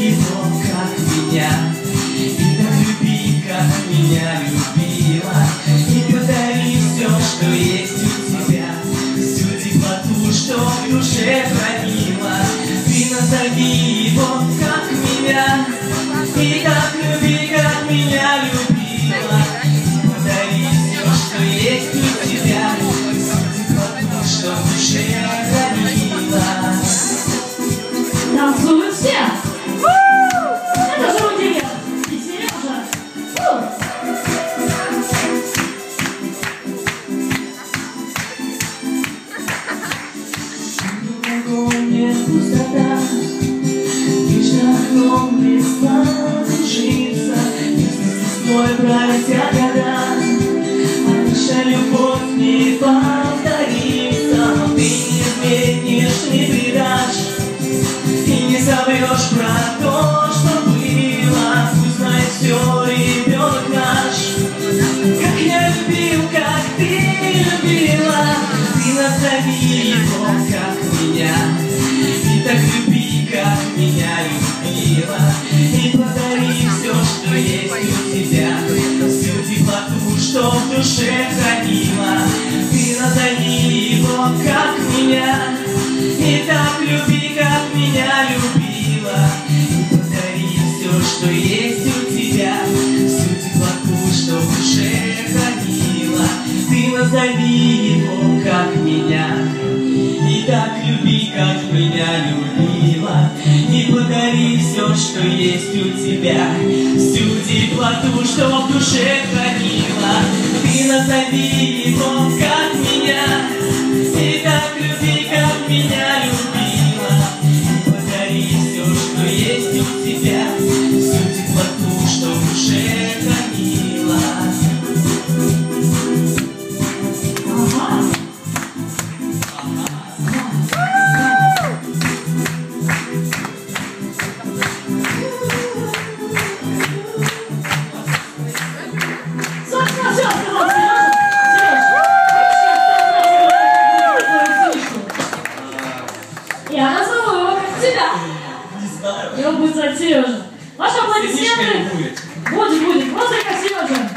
его, как меня, и так люби, как меня. Jesus, this is my bride. тебя. Судей потому, что в душе хранила Ты назови его, как меня. И так люби, как меня любила. И подари все, что есть у тебя. Всю теплоту, что в душе хранила. Ты назови его, как меня. И так люби, как меня любила. Дари все, что есть у тебя, всю теплоту, что в душе хранила. Ты назови Его будет Сережа. Ваши аплодисменты. Будет, будет. Будет, будет. Просто как Сережа.